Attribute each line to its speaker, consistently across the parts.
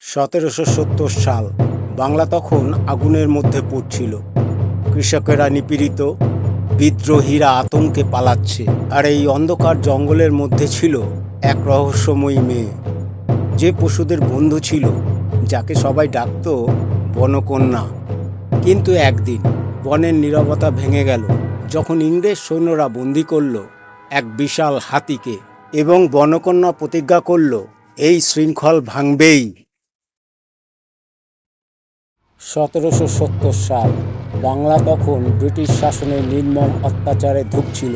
Speaker 1: সতেরোশো সত্তর সাল বাংলা তখন আগুনের মধ্যে পড়ছিল। কৃষকেরা নিপীড়িত, বিদ্রোহীরা আতঙ্কে পালাচ্ছে, আর এই অন্ধকার জঙ্গলের মধ্যে ছিল এক রহস্যময়ী মেয়ে। যে পশুদের বন্ধু ছিল, যাকে সবাই ডাকতো বনকন্যা। কিন্তু একদিন বনের নীরবতা ভেঙে গেল, যখন ইংরেজ সৈন্যরা বন্দি করল এক বিশাল হাতিকে এবং বনকন্যা প্রতিজ্ঞা করল, এই শৃঙ্খল ভাঙবেই। সতেরোশো সত্তর সাল বাংলা তখন ব্রিটিশ শাসনের নির্মম অত্যাচারে ধুঁকছিল।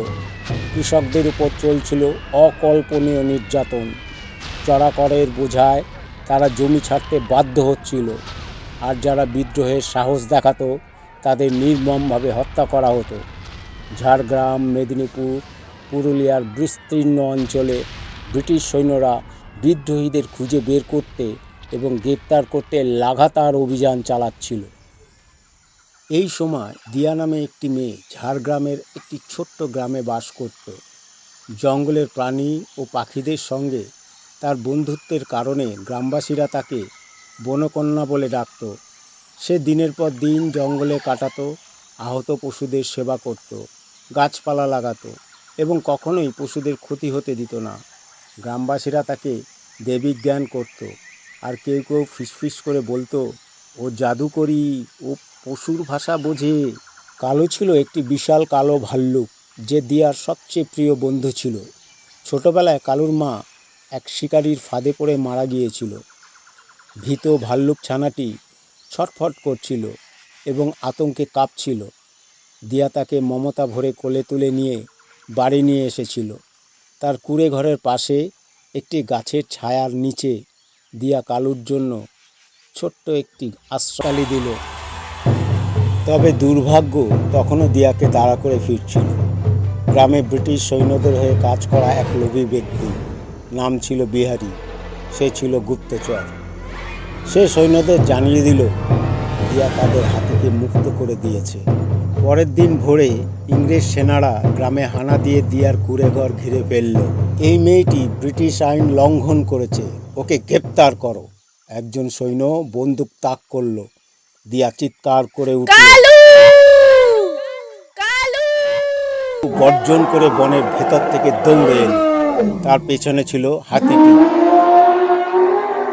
Speaker 1: কৃষকদের উপর চলছিল অকল্পনীয় নির্যাতন। চড়া করের বোঝায় তারা জমি ছাড়তে বাধ্য হচ্ছিল আর যারা বিদ্রোহের সাহস দেখাতো তাদের নির্মমভাবে হত্যা করা হতো। ঝাড়গ্রাম, মেদিনীপুর, পুরুলিয়ার বিস্তীর্ণ অঞ্চলে ব্রিটিশ সৈন্যরা বিদ্রোহীদের খুঁজে বের করতে এবং গ্রেপ্তার করতে লাগাতার অভিযান চালাচ্ছিল। এই সময় দিয়া নামে একটি মেয়ে ঝাড়গ্রামের একটি ছোট্ট গ্রামে বাস করত। জঙ্গলের প্রাণী ও পাখিদের সঙ্গে তার বন্ধুত্বের কারণে গ্রামবাসীরা তাকে বনকন্যা বলে ডাকত। সে দিনের পর দিন জঙ্গলে কাটাত, আহত পশুদের সেবা করত, গাছপালা লাগাতো এবং কখনোই পশুদের ক্ষতি হতে দিত না। গ্রামবাসীরা তাকে দেবী জ্ঞান করত। আর কেউ কেউ ফিসফিস করে বলতো, ও জাদুকরি, ও পশুর ভাষা বোঝে। কালো ছিল একটি বিশাল কালো ভাল্লুক, যে দিয়ার সবচেয়ে প্রিয় বন্ধু ছিল। ছোটবেলায় কালুর মা এক শিকারীর ফাঁদে পড়ে মারা গিয়েছিল। ভীত ভাল্লুক ছানাটি ছটফট করছিল এবং আতঙ্কে কাঁপছিল। দিয়া তাকে মমতা ভরে কোলে তুলে নিয়ে বাড়ি নিয়ে এসেছিল। তার কুড়ে ঘরের পাশে একটি গাছের ছায়ার নিচে দিয়া কালুর জন্য ছোট্ট একটি আশ্রয়ালি দিল। তবে দুর্ভাগ্য তখনও দিয়াকে তাড়া করে ফিরছিল। গ্রামে ব্রিটিশ সৈন্যদের হয়ে কাজ করা এক লোভী ব্যক্তি, নাম ছিল বিহারি। সে ছিল গুপ্তচর। সে সৈন্যদের জানিয়ে দিল, দিয়া তাদের হাতিকে মুক্ত করে দিয়েছে। পরের দিন ভোরে ইংরেজ সেনারা গ্রামে হানা দিয়ে দিয়ার কুড়েঘর ঘিরে ফেলল। এই মেয়েটি ব্রিটিশ আইন লঙ্ঘন করেছে ওকে গ্রেপ্তার করো। একজন সৈন্য বন্দুক তাক করল দিয়া চিৎকার করে উঠল। গর্জন করে বনের ভেতর থেকে দৌড়ে এলো। তার পেছনে ছিল হাতিটি।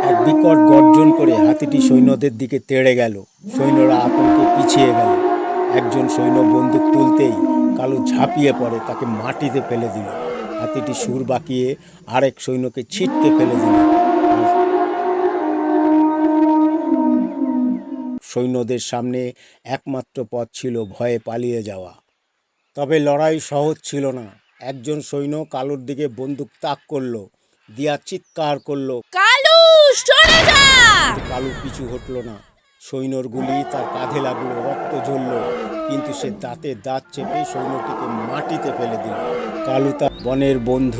Speaker 1: এক বিকট গর্জন করে হাতিটি সৈন্যদের দিকে তেড়ে গেল। সৈন্যরা আতঙ্কে পিছিয়ে গেল। একজন সৈন্য বন্দুক তুলতেই কালু ঝাঁপিয়ে পড়ে তাকে মাটিতে ফেলে দিল। হাতিটি সুর বাঁকিয়ে আরেক সৈন্যকে ছিটকে ফেলে দিল। সৈন্যদের সামনে একমাত্র পথ ছিল ভয়ে পালিয়ে যাওয়া। তবে লড়াই সহজ ছিল না। একজন সৈন্য কালুর দিকে বন্দুক তাক করল দিয়া চিৎকার করল।
Speaker 2: কালু
Speaker 1: কালু পিছু হটলো না। সৈন্যর গুলি তার কাঁধে লাগল, রক্ত ঝরল। কিন্তু সে দাঁতে দাঁত চেপে সৈন্যটিকে মাটিতে ফেলে দিল। কালু তার বনের বন্ধু